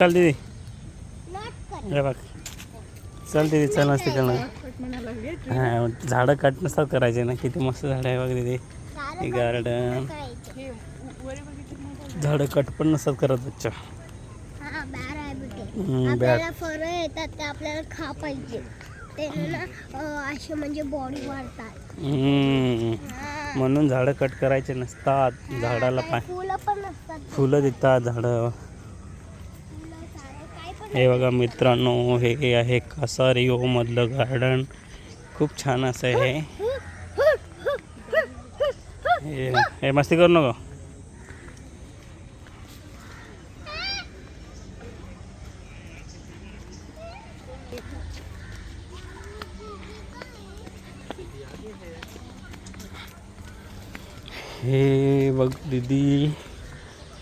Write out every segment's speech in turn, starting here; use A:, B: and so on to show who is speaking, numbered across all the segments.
A: चल दीदी.
B: नॉट कर.
A: हे बघ. चल दीदी चल हां झाडं कट नसतात करायचे ना किती मस्त झाडं आहे बघ दीदी. हे गार्डन झाडं कट पण नसतात करत बच्चा.
B: हा बॅर आहे. बेटे
A: हम्म,
B: आपल्याला फळं येतात ते आपल्याला खा पाहिजे ते ना अं, असे म्हणजे बॉडी वाढतात.
A: हम्म.
B: हा.
A: म्हणून झाडं कट करायचे नसतात. झाडाला पाय
B: फुलं पण नसतात.
A: फुलं देतात झाडं. हे बघा मित्रांनो हे आहे कासारिओ मधलं गार्डन खूप छान असं आहे हे हे मस्ती करू नको. हे बघ दीदी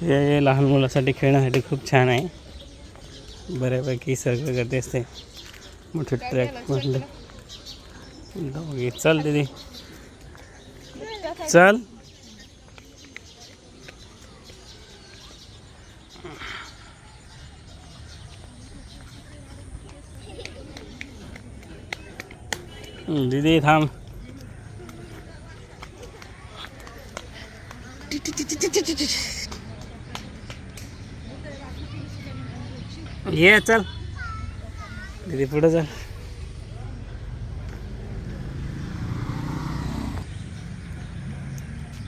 A: हे लहान मुलासाठी खेळण्यासाठी खूप छान आहे. बऱ्यापैकी सगळं करते असते मोठे ट्रॅक म्हटलं दोघे चल दीदी। चल। हं, दीदी थांब ये चल. दीदी पुढं चल.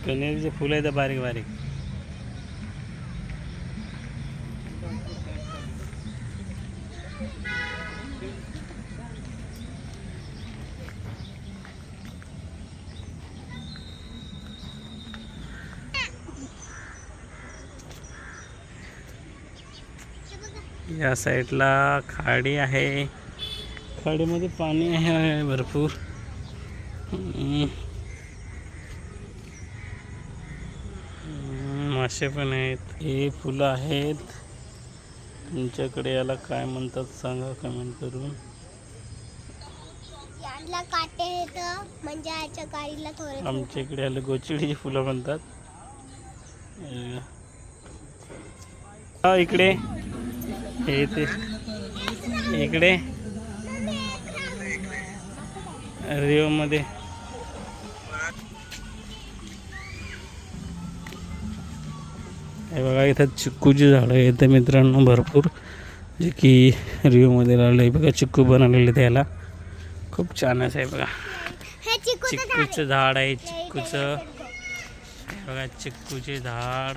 A: कनेरीचे फुलं आहेत बारीक बारीक. या साईडला खाडी आहे. खाडीमध्ये पाणी आहे भरपूर. मासे पण आहेत. हे फुलं आहेत. तुमच्याकडे याला काय म्हणतात सांगा कमेंट करून.
B: म्हणजे
A: आमच्या इकडे याला गोचिडीची फुलं म्हणतात. हा इकडे. हे ते. इकडे. रिओमध्ये हे बघा इथं चिक्कूची झाडं आहेत मित्रांनो भरपूर. जे की रिओमध्ये लावलं आहे. बघा चिक्कू बनवलेले त्याला खूप छान असं आहे बघा. चिक्कूचं झाड आहे. चिक्कूचं. हे बघा चिक्कूचे झाड.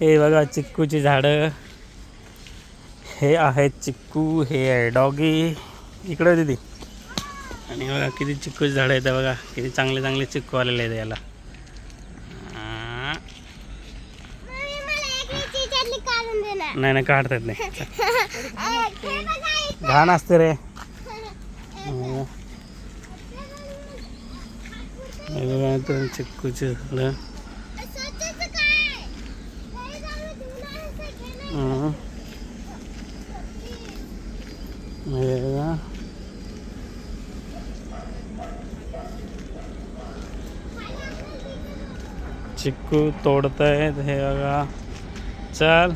A: हे बघा चिक्कूची झाडं हे आहेत चिक्कू हे आहे डॉगी इकडं दीदी आणि बघा किती चिक्कूची झाडं आहेत बघा किती चांगले चांगले चिक्कू आलेले आहेत याला. नाही नाही काढतात नाही
B: हे.
A: घाण असते रे हं. हे चिक्कूचे झाडं
B: असं घे ना.
A: हं. चिक्कू तोडतायत हे बघा चल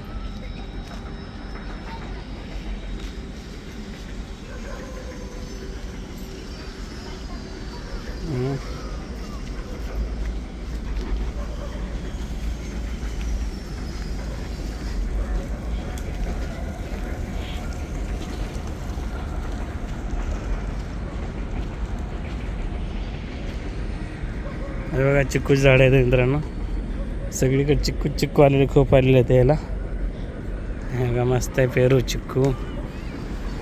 A: हे बघा चिक्कूची झाड आहेत मित्रांनो. सगळीकडे चिक्कू चिक्कू आलेले खूप आलेले आहेत याला हे बघा मस्त आहे पेरू चिक्कू.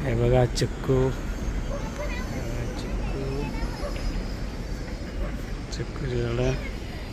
A: हे बघा चिक्कू. चिक्कू. चिक्कूची झाडं.